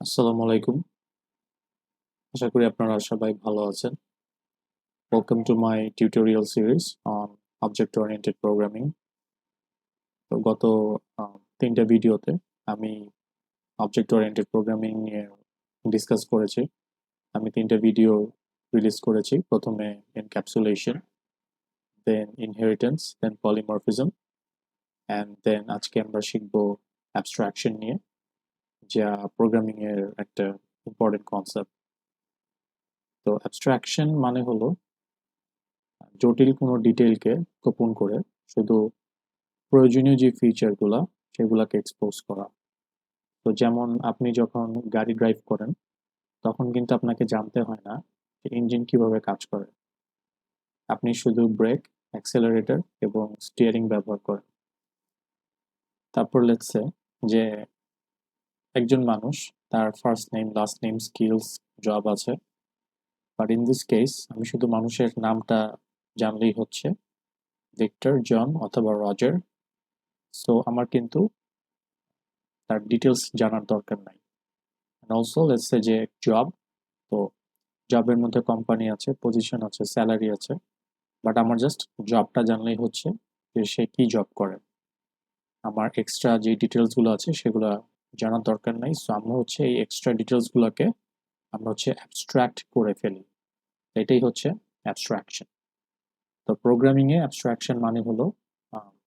আসসালামু আলাইকুম। আশা করি আপনারা সবাই ভালো আছেন। Welcome to my tutorial series on object oriented programming তো গত তিনটা ভিডিওতে আমি অবজেক্ট ওরিয়েন্টেড প্রোগ্রামিং নিয়ে ডিসকাস করেছি। আমি তিনটা ভিডিও রিলিজ করেছি। প্রথমে encapsulation then inheritance then polymorphism and then আজকে আমরা শিখব অ্যাবস্ট্রাকশন নিয়ে। যা প্রোগ্রামিং এর একটা ইম্পর্টেন্ট কনসেপ্ট তো অ্যাবস্ট্রাকশন মানে হলো জটিল কোনো ডিটেলকে গোপন করে শুধু প্রয়োজনীয় যে ফিচারগুলো সেগুলোকে এক্সপোজ করা। তো যেমন আপনি যখন গাড়ি ড্রাইভ করেন, তখন কিন্তু আপনাকে জানতে হয় না যে ইঞ্জিন কীভাবে কাজ করে। আপনি শুধু ব্রেক অ্যাক্সেলারেটর এবং স্টিয়ারিং ব্যবহার করেন। তারপর লেটসে যে একজন মানুষ, তার first name last name skills job আছে। বাট ইন দিস কেস আমি শুধু মানুষের নামটা জানলেই হচ্ছে। ভিক্টর জন অথবা রজার সো আমার কিন্তু তার ডিটেলস জানার দরকার নাই। অলসো লেটসে যে জব তো জবের মধ্যে কোম্পানি আছে পজিশন আছে স্যালারি আছে। বাট আমার জাস্ট জবটা জানলেই হচ্ছে যে সে কি জব করে। আমার এক্সট্রা যে ডিটেলসগুলো আছে, সেগুলো জানার দরকার নাই। সো আমরা হচ্ছে এই এক্সট্রা ডিটেলসগুলোকে আমরা হচ্ছে অ্যাবস্ট্রাক্ট করে ফেলি। এটাই হচ্ছে অ্যাবস্ট্রাকশন তো প্রোগ্রামিংয়ে অ্যাবস্ট্রাকশন মানে হলো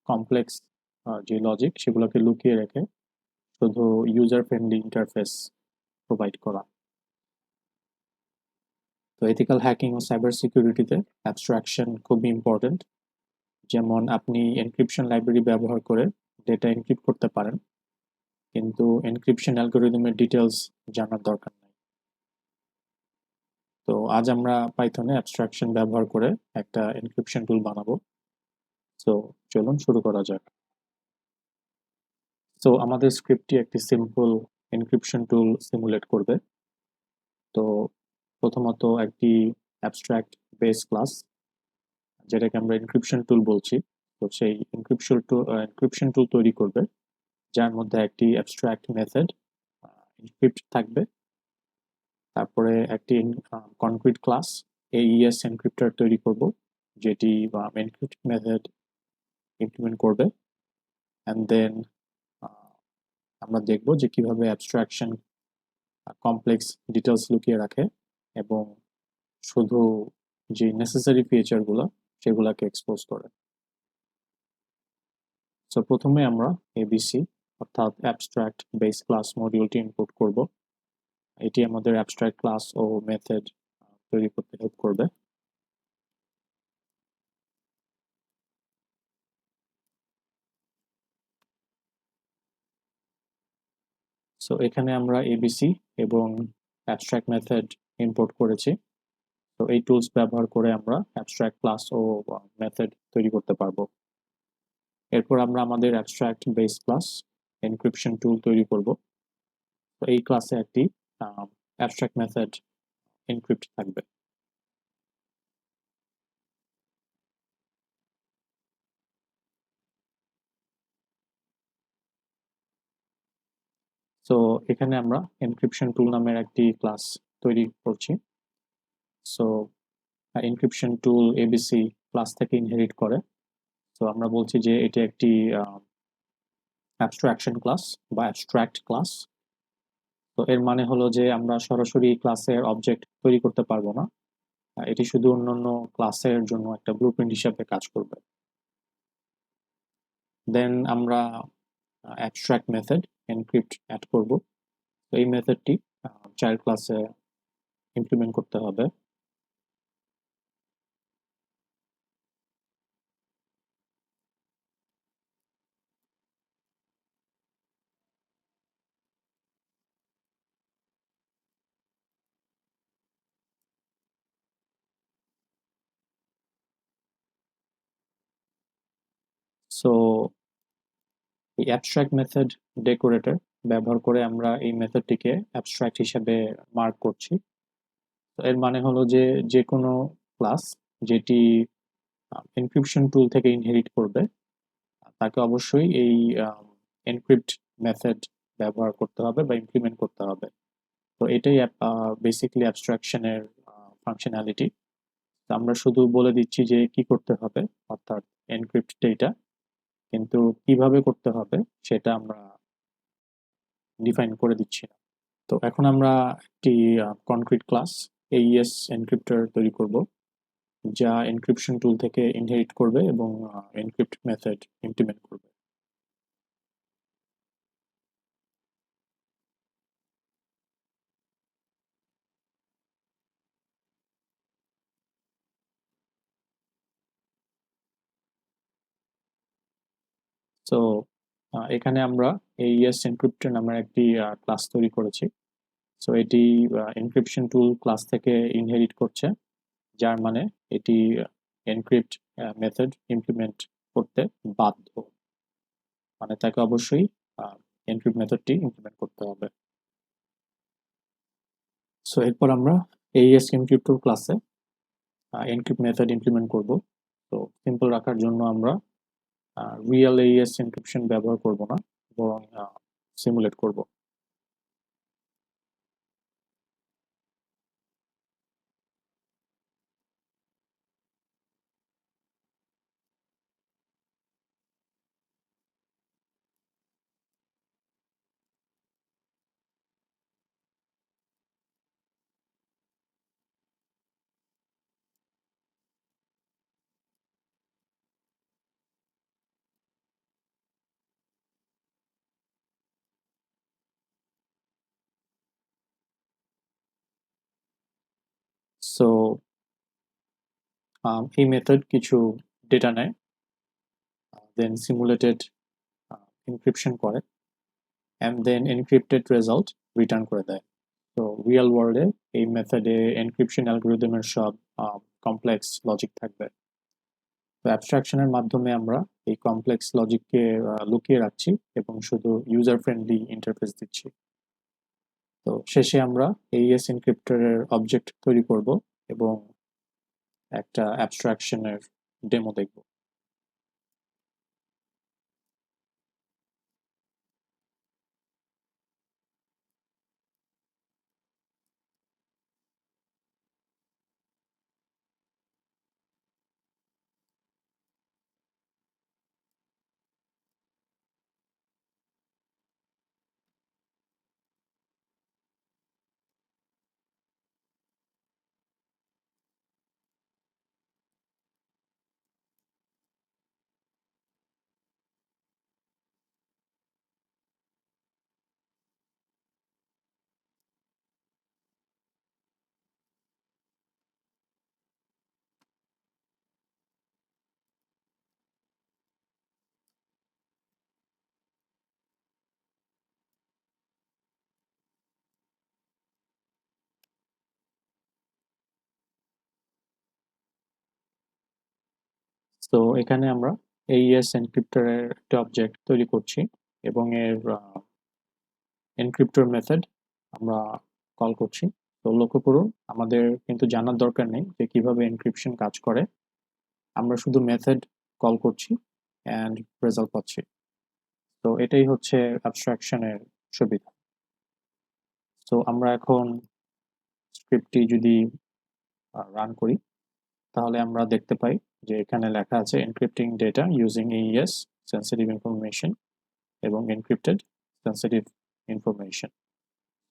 কমপ্লেক্স যে লজিক সেগুলোকে লুকিয়ে রেখে শুধু ইউজার ফ্রেন্ডলি ইন্টারফেস প্রোভাইড করা। তো এথিক্যাল হ্যাকিং ও সাইবার সিকিউরিটিতে অ্যাবস্ট্রাকশন খুবই ইম্পর্টেন্ট যেমন আপনি এনক্রিপশন লাইব্রেরি ব্যবহার করে ডেটা এনক্রিপ্ট করতে পারেন। কিন্তু এনক্রিপশন অ্যালগোরিদমের ডিটেলস জানার দরকার নেই। তো আজ আমরা পাইথনে অ্যাবস্ট্রাকশন ব্যবহার করে একটা এনক্রিপশন টুল বানাবো। সো চলুন শুরু করা যাক। সো আমাদের স্ক্রিপ্টটি একটি সিম্পল এনক্রিপশন টুল সিমুলেট করবে। তো প্রথমত একটি অ্যাবস্ট্রাক্ট বেস ক্লাস যেটাকে আমরা এনক্রিপশন টুল বলছি। তো সেই এনক্রিপশন টুল এনক্রিপশন টুল তৈরি করবে। যার মধ্যে একটি অ্যাবস্ট্রাক্ট মেথড এনক্রিপ্ট থাকবে। তারপরে একটি কনক্রিট ক্লাস এইএস এনক্রিপ্টার তৈরি করব, যেটি এনক্রিপ্ট মেথড ইমপ্লিমেন্ট করবে। অ্যান্ড দেন আমরা দেখব যে কীভাবে অ্যাবস্ট্রাকশন কমপ্লেক্স ডিটেলস লুকিয়ে রাখে এবং শুধু যে নেসেসারি ফিচারগুলো সেগুলোকে এক্সপোজ করে। সো প্রথমে আমরা এবিসি অর্থাৎ অ্যাবস্ট্রাক্ট বেস ক্লাস মডিউলটি ইনপুট করব। এটি আমাদের অ্যাবস্ট্রাক্ট ক্লাস ও মেথড তৈরি করতে হেল্প করবে। সো এখানে আমরা এবিসি এবং অ্যাবস্ট্রাক্ট মেথড ইম্পোর্ট করেছি। তো এই টুলস ব্যবহার করে আমরা অ্যাবস্ট্রাক্ট ক্লাস ও মেথড তৈরি করতে পারব। এরপর আমরা আমাদের abstract base class encryption tool তৈরি করব। তো এই ক্লাসে একটি অ্যাবস্ট্রাক্ট মেথড এনক্রিপ্ট থাকবে। সো এখানে আমরা এনক্রিপশন টুল নামের একটি ক্লাস তৈরি করছি। So encryption tool ABC class থেকে ইনহেরিট করে। তো আমরা বলছি যে এটি একটি অ্যাবস্ট্রাকশন ক্লাস বা অ্যাবস্ট্রাক্ট ক্লাস তো এর মানে হলো যে আমরা সরাসরি ক্লাসের অবজেক্ট তৈরি করতে পারব না। এটি শুধু অন্যান্য ক্লাসের জন্য একটা ব্লুপ্রিন্ট হিসাবে কাজ করবে। দেন আমরা অ্যাবস্ট্রাক্ট মেথড এনক্রিপ্ট অ্যাড করব। তো এই মেথডটি চাইল্ড ক্লাসে ইমপ্লিমেন্ট করতে হবে। সো এই অ্যাবস্ট্রাক্ট মেথড ডেকোরেটর ব্যবহার করে আমরা এই মেথডটিকে অ্যাবস্ট্রাক্ট হিসেবে মার্ক করছি। তো এর মানে হলো যে যে কোনো ক্লাস যেটি এনক্রিপশন টুল থেকে ইনহেরিট করবে, তাকে অবশ্যই এই এনক্রিপ্ট মেথড ব্যবহার করতে হবে বা ইমপ্লিমেন্ট করতে হবে। তো এটাই বেসিক্যালি অ্যাবস্ট্রাকশনের ফাংশনালিটি আমরা শুধু বলে দিচ্ছি যে কি করতে হবে, অর্থাৎ এনক্রিপ্ট ডেটা কিন্তু কীভাবে করতে হবে সেটা আমরা ডিফাইন করে দিচ্ছি না। তো এখন আমরা একটি কনক্রিট ক্লাস এইএস এনক্রিপ্টার তৈরি করব, যা এনক্রিপশন টুল থেকে ইনহেরিট করবে এবং এনক্রিপ্ট মেথড ইমপ্লিমেন্ট করবে। তো এখানে আমরা এইএস এনক্রিপ্টর নামের একটি ক্লাস তৈরি করেছি। সো এটি এনক্রিপশন টুল ক্লাস থেকে ইনহেরিট করছে, যার মানে এটি এনক্রিপ্ট মেথড ইমপ্লিমেন্ট করতে বাধ্য। মানে তাকে অবশ্যই এনক্রিপ্ট মেথডটি ইমপ্লিমেন্ট করতে হবে। সো এরপর আমরা এইএস এনক্রিপ্টর ক্লাসে এনক্রিপ্ট মেথড ইমপ্লিমেন্ট করব। তো সিম্পল রাখার জন্য আমরা রিয়েল এস এনক্রিপশন ব্যবহার করব না বরং সিমুলেট করব। সো এই মেথড কিছু ডেটা নেয় দেন সিমুলেটেড এনক্রিপশন করে and then encrypted result return করে দেয়। তো রিয়েল ওয়ার্ল্ডে এই মেথডে এনক্রিপশন অ্যালগোরিদমের সব কমপ্লেক্স লজিক থাকবে। তো অ্যাবস্ট্রাকশনের মাধ্যমে আমরা এই কমপ্লেক্স লজিককে লুকিয়ে রাখছি এবং শুধু ইউজার ফ্রেন্ডলি ইন্টারফেস দিচ্ছি। তো শেষে আমরা এইএস এনক্রিপ্টরের অবজেক্ট তৈরি করব এবং একটা অ্যাবস্ট্রাকশনের ডেমো দেখব। তো এখানে আমরা এইএস এনক্রিপ্টরের একটা অবজেক্ট তৈরি করছি এবং এর এনক্রিপ্টর মেথড আমরা কল করছি। তো লক্ষ্য করুন, আমাদের কিন্তু জানার দরকার নেই যে কীভাবে এনক্রিপশন কাজ করে। আমরা শুধু মেথড কল করছি অ্যান্ড রেজাল্ট পাচ্ছি। তো এটাই হচ্ছে অ্যাবস্ট্রাকশনের সুবিধা। তো আমরা এখন স্ক্রিপ্টটি যদি রান করি, তাহলে আমরা দেখতে পাই যে এখানে লেখা আছে encrypting data using AES sensitive information এবং এনক্রিপ্টেড সেন্সিটিভ ইনফরমেশন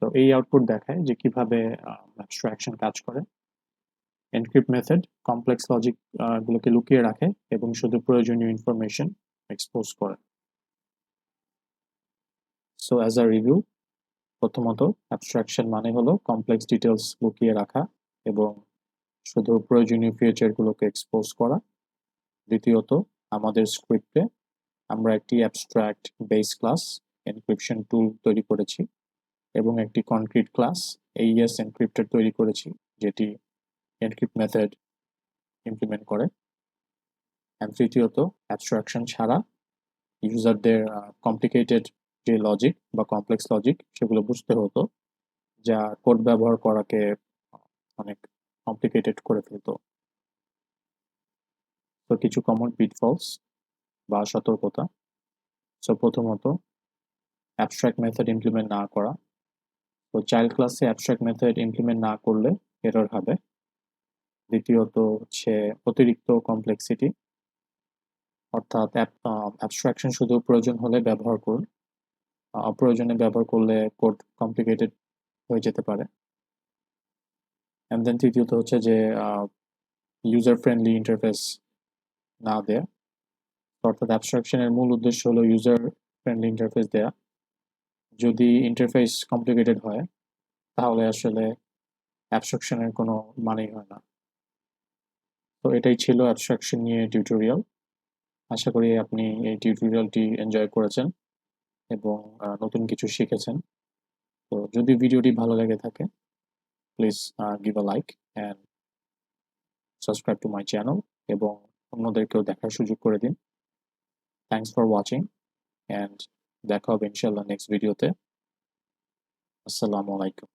তো এই আউটপুট দেখায় যে কীভাবে অ্যাবস্ট্রাকশন কাজ করে। এনক্রিপ্ট মেথড কমপ্লেক্স লজিক গুলোকে লুকিয়ে রাখে এবং শুধু প্রয়োজনীয় ইনফরমেশন এক্সপোজ করে। সো অ্যাজ আ রিভিউ প্রথমত অ্যাবস্ট্রাকশন মানে হলো কমপ্লেক্স ডিটেলস লুকিয়ে রাখা এবং শুধু প্রয়োজনীয় ফিচারগুলোকে এক্সপোজ করা। দ্বিতীয়ত, আমাদের স্ক্রিপ্টে আমরা একটি abstract base class encryption tool তৈরি করেছি এবং একটি কনক্রিট ক্লাস এইএস এনক্রিপ্টার তৈরি করেছি, যেটি এনক্রিপ্ট মেথড ইমপ্লিমেন্ট করে। তৃতীয়ত অ্যাবস্ট্রাকশন ছাড়া ইউজারদের কমপ্লিকেটেড যে লজিক বা কমপ্লেক্স লজিক সেগুলো বুঝতে হতো, যা কোড ব্যবহার করাকে অনেক কমপ্লিকেটেড করে ফেলতো। তো কিছু কমন পিটফলস বা সতর্কতা। সো প্রথমত অ্যাবস্ট্রাক্ট মেথড ইমপ্লিমেন্ট না করা। তো চাইল্ড ক্লাসে অ্যাবস্ট্রাক্ট মেথড ইমপ্লিমেন্ট না করলে এরর হবে। দ্বিতীয়ত হচ্ছে অতিরিক্ত কমপ্লেক্সিটি অর্থাৎ অ্যাবস্ট্রাকশন শুধু প্রয়োজন হলে ব্যবহার করুন। অপ্রয়োজনে ব্যবহার করলে কোড কমপ্লিকেটেড হয়ে যেতে পারে। অ্যান্ড দেন তৃতীয়ত হচ্ছে যে ইউজার ফ্রেন্ডলি ইন্টারফেস না দেয়া। অর্থাৎ অ্যাবস্ট্রাকশনের মূল উদ্দেশ্য হলো ইউজার ফ্রেন্ডলি ইন্টারফেস দেয়া। যদি ইন্টারফেস কমপ্লিকেটেড হয়, তাহলে আসলে অ্যাবস্ট্রাকশনের কোনো মানেই হয় না। তো এটাই ছিল অ্যাবস্ট্রাকশন নিয়ে টিউটোরিয়াল আশা করি আপনি এই টিউটোরিয়ালটি এনজয় করেছেন এবং নতুন কিছু শিখেছেন। তো যদি ভিডিওটি ভালো লেগে থাকে please give a like and subscribe to my channel এবং অন্যদেরকেও দেখার সুযোগ করে দিন। থ্যাংকস ফর ওয়াচিং অ্যান্ড দেখা হবে ইনশাল্লাহ নেক্সট ভিডিওতে আসসালামু আলাইকুম।